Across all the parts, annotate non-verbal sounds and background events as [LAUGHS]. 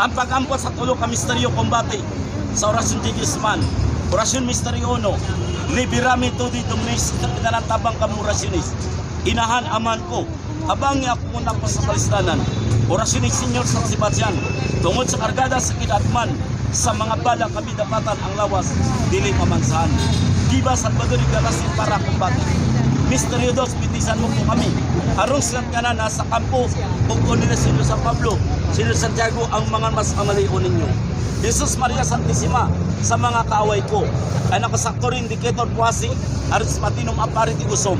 Ang pag-ampot sa tulo ka misteryo kombate sa orasyon di Guzman. Orasyon misteryo uno. Liberami to di dominis ng tabang kamurasyonis. Inahan aman ko. Habang ako muna pa sa kalistanan. Orasyon ni Senyor San Sebastian. Tungod sa kargada sa kinatman sa mga bala kami dapatan ang lawas dili pamansahan. Diba Salvador Galasin para kumbate. Misteryo dos, pintisan mo po kami. Harong silang ka na nasa kampo, nila sino San Pablo, sino Santiago ang mga mas amalion ninyo. Jesus Maria Santissima sa mga kaaway ko. Ay nakasakto rin indicator puwasi, aris patinong apariti usom.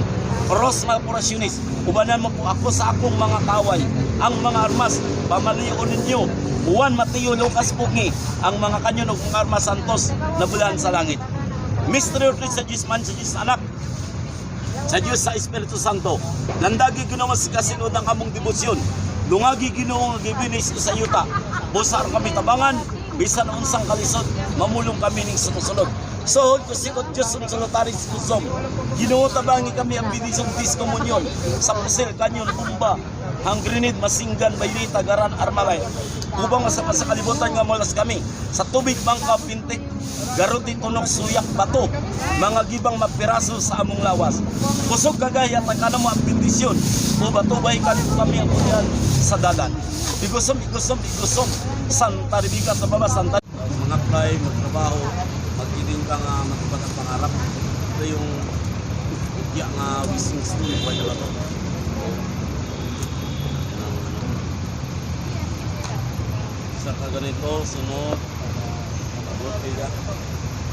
Pros mga porasyonis, ubanan mo po ako sa akong mga kaaway. Ang mga armas, pamalion ninyo. Juan Mateo Lucas Pugi, ang mga kanyon ug mga armas santos na bulan sa langit. Mystery of sa Diyos man sa Diyos anak, sa Diyos sa Espiritu Santo. Landagi ginawa sa kasinod ang among debosyon. Lungagi ginawa nga gibinis sa yuta. Busar kami tabangan, bisan unsang kalisod, mamulong kami ning sumusunod. So, ko sikot Diyos ang salutari sa kusom. Ginoo tabangi kami ang binisong diskomunyon sa pusil, kanyon, bumba, hang grenade, masinggan, baylita, garan, armalay. Ubang sa sa kalibutan nga molas kami. Sa tubig, bangka, pintik, garuti, tunok, suyak, bato. Mga gibang mapiraso sa among lawas. Kusog kagaya, tagana mo ang bendisyon. O batubay kalito kami ang kunyan sa dagat. Igusom, igusom, igusom. Santa Ribica sa baba, Santa apply, magtrabaho, magkiling ka nga matupad ang pangarap. Ito yung ya nga wishing school ko na to. Isa ka ganito, sunod, abot kaya.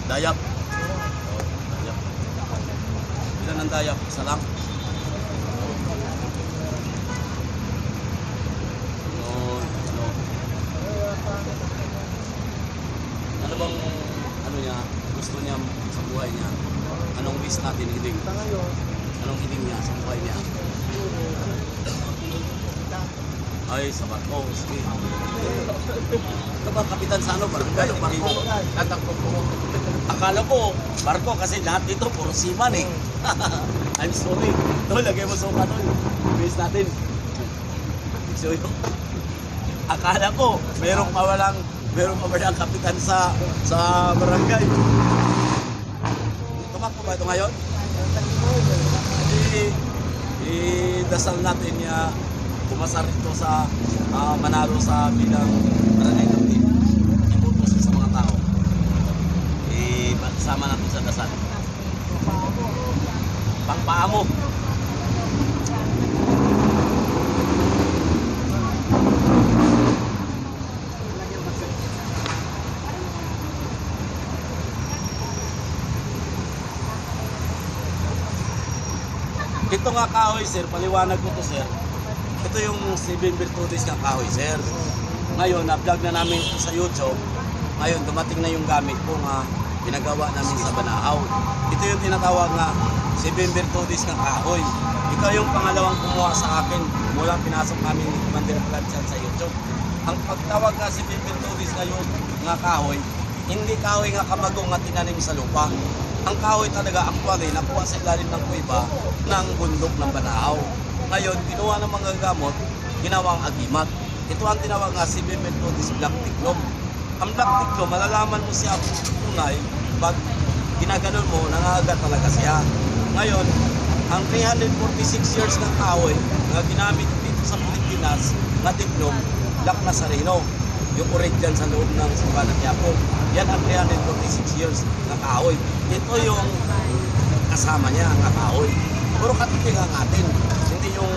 Dayap. Oh, dayap. Ilan ang dayap? Isa lang. Sunod, sunod. Ano bang ano niya, gusto niya sa buhay niya? Anong hiling? Anong hiling niya sa buhay niya? Ay, sa barko. Sige. Ito ba kapitan sa ano? Barangay o barko? Tatakbo ko. Akala ko, barko kasi lahat dito puro seaman eh. [LAUGHS] I'm sorry. Ito, lagay mo sa ano. Wish natin. So, yun. Akala ko, merong pawalang meron pa ba siyang kapitan sa sa barangay? Tumakbo ba ito ngayon? I-dasal natin niya pumasar ito sa ah, manalo sa bilang barangay captain. Iboto siya sa mga tao. I-sama natin sa dasal. Pangpaamo. Ito nga kahoy, sir. Paliwanag ko to, sir. Ito yung Seven Virtudes ng kahoy, sir. Ngayon, na-vlog na namin ito sa YouTube. Ngayon, dumating na yung gamit ko nga pinagawa namin sa Banaaw. Ito yung tinatawag nga Seven Virtudes ng kahoy. Ikaw yung pangalawang kumuha sa akin mula pinasok namin ni Commander Blanchard sa YouTube. Ang pagtawag nga Seven Virtudes ngayon nga kahoy, hindi kahoy nga kamagong nga tinanim sa lupa. Ang kahoy talaga actually nakuha sa ilalim ng kuiba ng bundok ng Banaaw. Ngayon, ginawa ng mga gamot, ginawang agimat. Ito ang tinawag nga si Methodist Black Tiklom. Ang Black Tiklom, malalaman mo siya tunay pag ginaganon mo, nangaga talaga siya. Ngayon, ang 346 years ng kahoy na ginamit dito sa Pilipinas na tiklom, Black Nazareno yung original sa loob ng Simbahan ng Quiapo. Yan ang 346 years ng kahoy. Ito yung kasama niya, ang kahoy. Puro katiting ang atin. Hindi yung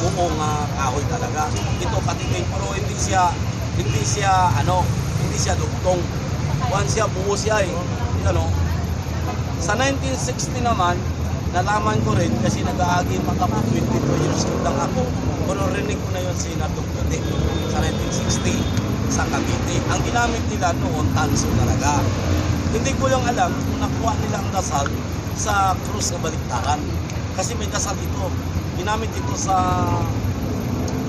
buong uh, kahoy talaga. Ito katiting, pero hindi siya, hindi siya, ano, hindi siya dugtong. Kuhan siya, buo siya eh. Ano, sa 1960 naman, nalaman ko rin kasi nag-aagi makapo 22 years old lang ako. Pero rinig ko na yun si Natong Puti sa 1960 sa Cavite. Ang ginamit nila noon, tanso talaga. Hindi ko lang alam kung nakuha nila ang dasal sa krus na baliktaran. Kasi may dasal ito. Ginamit ito sa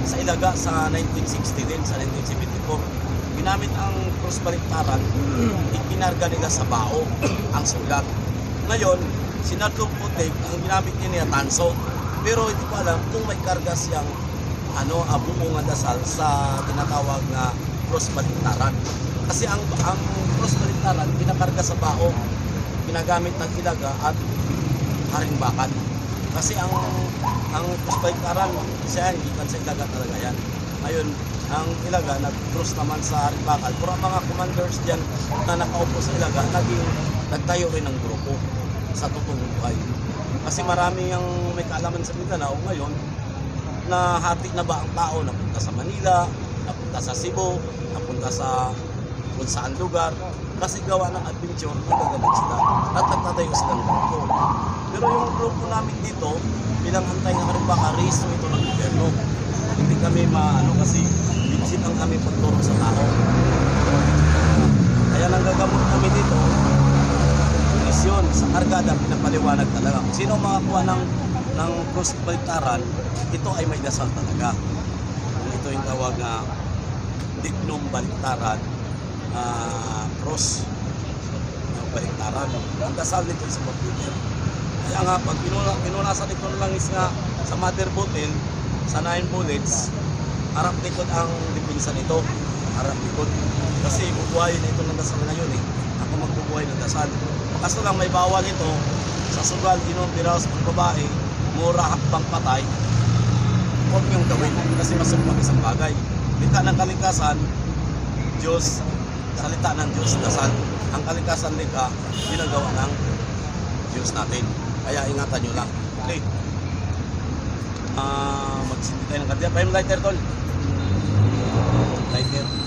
sa Ilaga sa 1960 din, sa 1974. Ginamit ang krus baliktaran, [CLEARS THROAT] ikinarga nila sa bao ang sulat. Ngayon, sinatong putik, ang ginamit niya tanso. Pero hindi ko alam kung may karga siyang ano, abuo nga dasal sa tinatawag na cross baliktaran. Kasi ang ang cross baliktaran pinakarga sa bao, ginagamit ng ilaga at haringbakan. Kasi ang ang cross baliktaran siya hindi sa ilaga talaga yan. Ngayon, ang ilaga nag-cross naman sa haringbakan. Pero ang mga commanders diyan na nakaupo sa ilaga, naging nagtayo rin ng grupo sa totoong buhay. Kasi marami ang may kaalaman sa Mindanao ngayon na hati na ba ang tao napunta sa Manila, napunta sa Cebu, napunta sa kung saan lugar kasi gawa ng adventure nagagamit sila at nagtatayo silang grupo. Pero yung grupo namin dito, bilang antay ng Karimbaka, resto ito ng gobyerno. Hindi kami maano kasi bitsin ang aming pagturo sa tao. Kaya nanggagamot kami dito, sa kargada pinapaliwanag talaga. Sino makakuha ng ng cross baliktaran, ito ay may dasal talaga. Ito yung tawag na dignum baliktaran ah, cross ng baliktaran. Ang dasal nito sa computer. Kaya nga, pag pinuna, pinunasan ito ng langis nga sa mother bottle, sa 9 bullets, harap likod ang dipinsa nito. Harap likod. Kasi bubuhayin na ito ng dasal ngayon eh. Ako magbubuhay ng dasal. Kaso lang may bawal ito sa sugal, inom, biraos, pagbabae, mura, hakbang patay, huwag niyong gawin kasi masumpang isang bagay. Lita ng kalikasan, Diyos, salita ng Diyos, dasal. Ang kalikasan lika, ginagawa ng Diyos natin. Kaya ingatan nyo lang. Okay. Ah, magsindi tayo ng katiya. Pahin lighter, tol. Lighter.